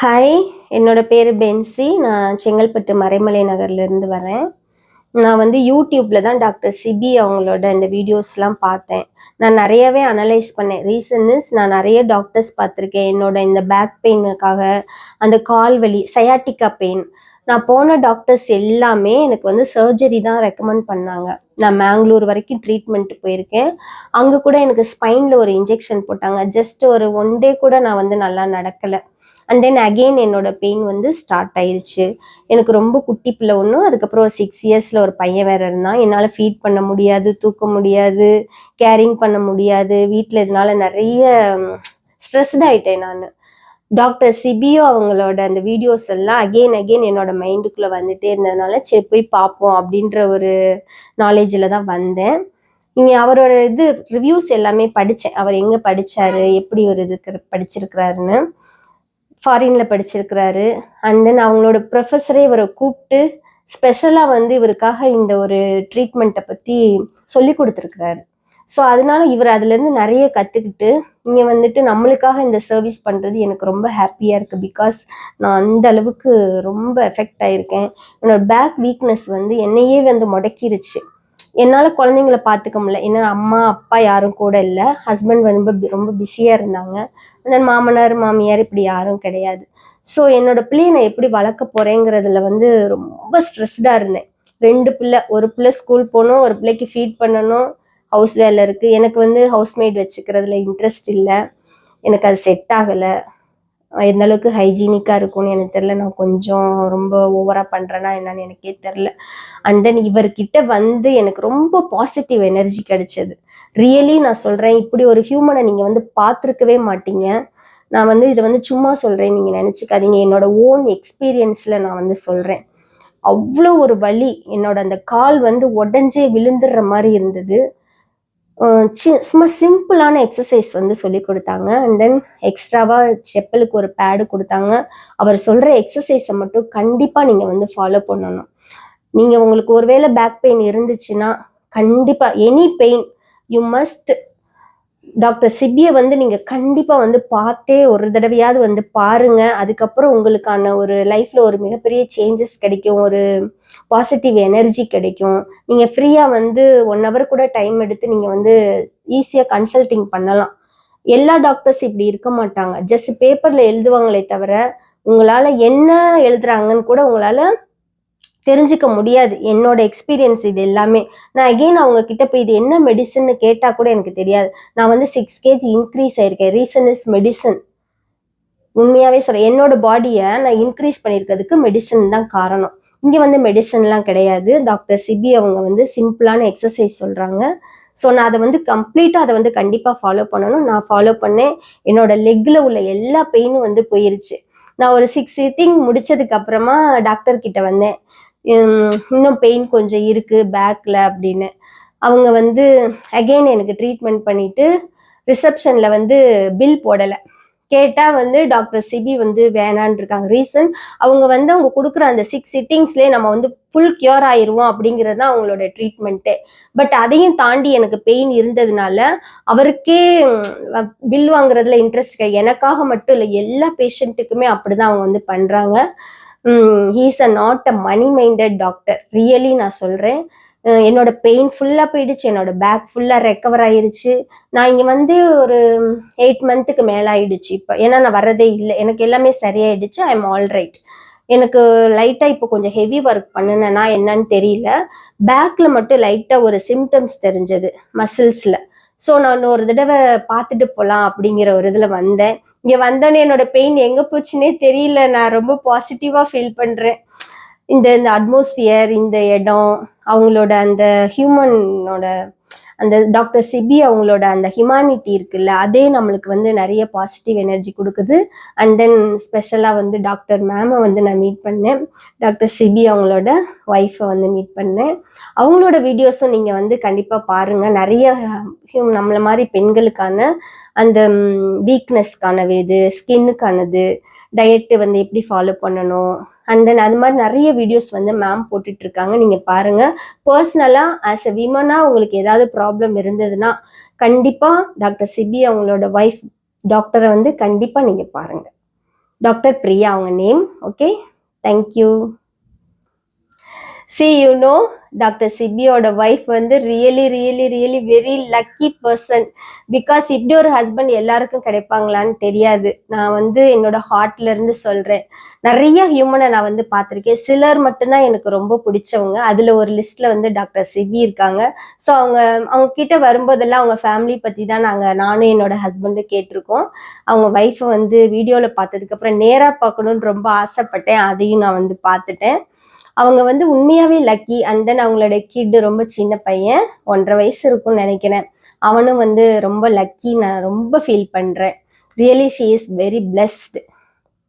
Hi என்னோட பேர் பென்சி நான் செங்கல்பட்டு மறைமலை நகர்லேருந்து வரேன். நான் வந்து யூடியூப்பில் தான் டாக்டர் சிபி அவங்களோட இந்த வீடியோஸ்லாம் பார்த்தேன். நான் நிறையவே அனலைஸ் பண்ணேன். ரீசன் இஸ் நான் நிறைய டாக்டர்ஸ் பார்த்துருக்கேன். என்னோட இந்த பேக் பெயினுக்காக அந்த கால் வலி சயாட்டிக்கா பெயின் நான் போன டாக்டர்ஸ் எல்லாமே எனக்கு வந்து சர்ஜரி தான் ரெக்கமெண்ட் பண்ணாங்க. நான் மேங்களூர் வரைக்கும் ட்ரீட்மெண்ட் போயிருக்கேன். அங்கே கூட எனக்கு ஸ்பைனில் ஒரு இன்ஜெக்ஷன் போட்டாங்க. ஜஸ்ட் ஒரு ஒன் டே கூட நான் வந்து நல்லா நடக்கலை. அண்ட் தென் அகெயின் என்னோட பெயின் வந்து ஸ்டார்ட் ஆயிடுச்சு எனக்கு ரொம்ப குட்டி பிள்ளை ஒன்றும் அதுக்கப்புறம் ஒரு சிக்ஸ் இயர்ஸில் ஒரு பையன் வேற இருந்தான். என்னால் ஃபீட் பண்ண முடியாது தூக்க முடியாது கேரிங் பண்ண முடியாது. வீட்டில் இதனால நிறைய ஸ்ட்ரெஸ்ட் ஆயிட்டேன் நான். டாக்டர் சிபியோ அவங்களோட அந்த வீடியோஸ் எல்லாம் அகெயின் அகெயின் என்னோட மைண்டுக்குள்ளே வந்துட்டே இருந்ததுனால சரி போய் பார்ப்போம் அப்படின்ற ஒரு நாலேஜில் தான் வந்தேன். இங்கே அவரோட இது ரிவ்யூஸ் எல்லாமே படித்தேன் அவர் எங்கே படித்தாரு எப்படி ஒரு இது படிச்சிருக்கிறாருன்னு. ஃபாரினில் படிச்சிருக்கிறாரு. அண்ட் தென் அவங்களோட ப்ரொஃபஸரே இவரை கூப்பிட்டு ஸ்பெஷலாக வந்து இவருக்காக இந்த ஒரு ட்ரீட்மெண்ட்டை பற்றி சொல்லி கொடுத்துருக்குறாரு. ஸோ அதனால இவர் அதுலேருந்து நிறைய கற்றுக்கிட்டு இங்கே வந்துட்டு நம்மளுக்காக இந்த சர்வீஸ் பண்ணுறது எனக்கு ரொம்ப ஹாப்பியாக இருக்குது பிகாஸ் நான் அந்த அளவுக்கு ரொம்ப எஃபெக்ட் ஆகிருக்கேன் என்னோட பேக் வீக்னஸ் வந்து என்னையே வந்து முடக்கிருச்சு. என்னால் குழந்தைங்கள பார்த்துக்க முடியல. ஏன்னா அம்மா அப்பா யாரும் கூட இல்லை. ஹஸ்பண்ட் ரொம்ப பி- ரொம்ப பிஸியாக இருந்தாங்க. தென் மாமனார் மாமியார் இப்படி யாரும் கிடையாது. ஸோ என்னோட பிள்ளையை நான் எப்படி வளர்க்க போறேங்கிறதுல வந்து ரொம்ப ஸ்ட்ரெஸ்டாக இருந்தேன். ரெண்டு பிள்ளை ஒரு பிள்ளை ஸ்கூல் போகணும் ஒரு பிள்ளைக்கு ஃபீட் பண்ணணும் ஹவுஸ் வேலை இருக்குது எனக்கு வந்து ஹவுஸ்மேட் வச்சுக்கிறதுல இன்ட்ரெஸ்ட் இல்லை. எனக்கு அது செட் ஆகலை. எந்த அளவுக்கு ஹைஜீனிக்காக இருக்கும்னு எனக்கு தெரில நான் கொஞ்சம் ரொம்ப ஓவராக பண்ணுறேன்னா என்னன்னு எனக்கே தெரில அண்ட் தென் இவர்கிட்ட வந்து எனக்கு ரொம்ப பாசிட்டிவ் எனர்ஜி கிடைச்சது. ரியலி நான் சொல்கிறேன் இப்படி ஒரு ஹியூமனை நீங்கள் வந்து பார்த்துருக்கவே மாட்டீங்க. நான் வந்து இதை வந்து சும்மா சொல்கிறேன் நீங்கள் நினச்சிக்காதீங்க. என்னோட ஓன் எக்ஸ்பீரியன்ஸில் நான் வந்து சொல்கிறேன் அவ்வளோ ஒரு வலி என்னோட அந்த கால் வந்து உடஞ்சே விழுந்துடுற மாதிரி இருந்தது. சும்மா சிம்பிளான எக்ஸசைஸ் வந்து சொல்லி கொடுத்தாங்க. அண்ட் தென் எக்ஸ்ட்ராவாக செப்பலுக்கு ஒரு பேடு கொடுத்தாங்க. அவர் சொல்கிற எக்ஸசைஸை மட்டும் கண்டிப்பாக நீங்கள் வந்து ஃபாலோ பண்ணணும். நீங்கள் உங்களுக்கு ஒருவேளை பேக் பெயின் இருந்துச்சுன்னா கண்டிப்பாக any pain you must doctor சிபியை வந்து நீங்கள் கண்டிப்பாக வந்து பார்த்தே ஒரு தடவையாவது வந்து பாருங்க. அதுக்கப்புறம் உங்களுக்கான ஒரு லைஃப்பில் ஒரு மிகப்பெரிய சேஞ்சஸ் கிடைக்கும். ஒரு பாசிட்டிவ் எனர்ஜி கிடைக்கும். நீங்கள் ஃப்ரீயாக வந்து ஒன் ஹவர் கூட டைம் எடுத்து நீங்கள் வந்து ஈஸியாக கன்சல்டிங் பண்ணலாம். எல்லா டாக்டர்ஸ் இப்படி இருக்க மாட்டாங்க. ஜஸ்ட் பேப்பரில் எழுதுவாங்களே தவிர உங்களால் என்ன எழுதுறாங்கன்னு கூட உங்களால் தெரிஞ்சுக்க முடியாது. என்னோட எக்ஸ்பீரியன்ஸ் இது எல்லாமே. நான் அகெயின் அவங்க கிட்ட போய் இது என்ன மெடிசன்னு கேட்டால் கூட எனக்கு தெரியாது. நான் வந்து சிக்ஸ் கேஜி இன்க்ரீஸ் ஆயிருக்கேன். ரீசன் இஸ் மெடிசன் உண்மையாகவே சொல்கிறேன் என்னோட பாடியை நான் இன்க்ரீஸ் பண்ணியிருக்கிறதுக்கு மெடிசன் தான் காரணம். இங்கே வந்து மெடிசன்லாம் கிடையாது. டாக்டர் சிபி அவங்க வந்து சிம்பிளான எக்ஸசைஸ் சொல்கிறாங்க ஸோ நான் அதை வந்து கம்ப்ளீட்டாக அதை வந்து கண்டிப்பாக ஃபாலோ பண்ணணும். நான் ஃபாலோ பண்ணேன். என்னோட லெக்கில் உள்ள எல்லா பெயினும் வந்து போயிருச்சு. நான் ஒரு சிக்ஸ் சிட்டிங் முடிச்சதுக்கு அப்புறமா டாக்டர் கிட்ட வந்தேன். இன்னும் பெயின் கொஞ்சம் இருக்குது பேக்கில் அப்படின்னு. அவங்க வந்து அகைன் எனக்கு ட்ரீட்மெண்ட் பண்ணிவிட்டு ரிசப்ஷனில் வந்து பில் போடலை. கேட்டால் வந்து டாக்டர் சிபி வந்து வேணான்னு இருக்காங்க. ரீசன் அவங்க வந்து அவங்க கொடுக்குற அந்த சிக்ஸ் சிட்டிங்ஸ்லேயே நம்ம வந்து ஃபுல் கியூர் ஆயிடுவோம் அப்படிங்கிறது தான் அவங்களோட ட்ரீட்மெண்ட்டு பட் அதையும் தாண்டி எனக்கு பெயின் இருந்ததுனால அவருக்கே பில் வாங்குறதுல இன்ட்ரெஸ்ட் கிடையாது எனக்காக மட்டும் இல்லை எல்லா பேஷண்ட்டுக்குமே அப்படிதான் அவங்க வந்து பண்ணுறாங்க he's a not a money minded doctor really நான் சொல்கிறேன் என்னோட பெயின் ஃபுல்லாக போயிடுச்சு. என்னோட பேக் ஃபுல்லாக ரெக்கவர் ஆயிடுச்சு நான் இங்கே வந்து ஒரு எயிட் மந்த்துக்கு மேலே ஆயிடுச்சு இப்போ. ஏன்னா நான் வரதே இல்லை. எனக்கு எல்லாமே சரியாயிடுச்சு. ஐ எம் ஆல் ரைட் எனக்கு லைட்டாக இப்போ கொஞ்சம் ஹெவி ஒர்க் பண்ணுனேன்னா என்னன்னு தெரியல. பேக்கில் மட்டும் லைட்டாக ஒரு சிம்டம்ஸ் தெரிஞ்சது. மசில்ஸில் ஸோ நான் ஒரு தடவை பார்த்துட்டு போகலாம் அப்படிங்கிற ஒரு இதில் வந்தேன். இங்கே வந்தோடனே என்னோட பெயின் எங்கே போச்சுன்னே தெரியல. நான் ரொம்ப பாசிட்டிவாக ஃபீல் பண்ணுறேன் இந்த இந்த அட்மாஸ்பியர் இந்த இடம் அவங்களோட அந்த ஹியூமனோட அந்த டாக்டர் சிபி அவங்களோட அந்த ஹியூமானிட்டி இருக்குல்ல அதே நம்மளுக்கு வந்து நிறைய பாசிட்டிவ் எனர்ஜி கொடுக்குது. அண்ட் தென் ஸ்பெஷலாக வந்து டாக்டர் மேமை வந்து நான் மீட் பண்ணேன். டாக்டர் சிபி அவங்களோட ஒய்ஃபை வந்து மீட் பண்ணேன். அவங்களோட வீடியோஸும் நீங்கள் வந்து கண்டிப்பாக பாருங்கள் நிறைய ஹியூம் நம்மளை மாதிரி பெண்களுக்கான அந்த வீக்னஸ்க்கான இது ஸ்கின்னுக்கானது டயட்டு வந்து எப்படி ஃபாலோ பண்ணணும் அண்ட் தென் அது மாதிரி நிறைய வீடியோஸ் வந்து மேம் போட்டுட்டு இருக்காங்க நீங்கள் பாருங்க பர்சனலாக ஆஸ் எ விமனாக உங்களுக்கு ஏதாவது ப்ராப்ளம் இருந்ததுன்னா கண்டிப்பாக டாக்டர் சிபி அவங்களோட ஒய்ஃப் டாக்டரை வந்து கண்டிப்பாக நீங்கள் பாருங்க. டாக்டர் பிரியா அவங்க name okay thank you see you no doctor சிபியோட wife வந்து really really really very lucky person because இப்படி ஒரு ஹஸ்பண்ட் எல்லாருக்கும் கிடைப்பாங்களான்னு தெரியாது. நான் வந்து என்னோட ஹார்ட்ல இருந்து சொல்றேன். நிறைய ஹியூமனை நான் வந்து பார்த்துருக்கேன். சிலர் மட்டும்தான் எனக்கு ரொம்ப பிடிச்சவங்க. அதுல ஒரு லிஸ்ட்ல வந்து டாக்டர் சிபி இருக்காங்க. ஸோ அவங்க அவங்க கிட்ட வரும்போதெல்லாம் அவங்க ஃபேமிலி பத்தி தான் நாங்கள் நானும் என்னோட ஹஸ்பண்டும் கேட்டிருக்கோம். அவங்க ஒய்ஃபை வந்து வீடியோவில் பார்த்ததுக்கு அப்புறம் நேரா பார்க்கணும்னு ரொம்ப ஆசைப்பட்டேன். அதையும் நான் வந்து பார்த்துட்டேன். அவங்க வந்து உண்மையாவே லக்கி அண்ட் தென் அவங்களோட கிட் ரொம்ப சின்ன பையன் ஒன்றரை வயசு இருக்கும்னு நினைக்கிறேன். அவனும் வந்து ரொம்ப லக்கி நான் ரொம்ப ஃபீல் பண்றேன். Really she is very blessed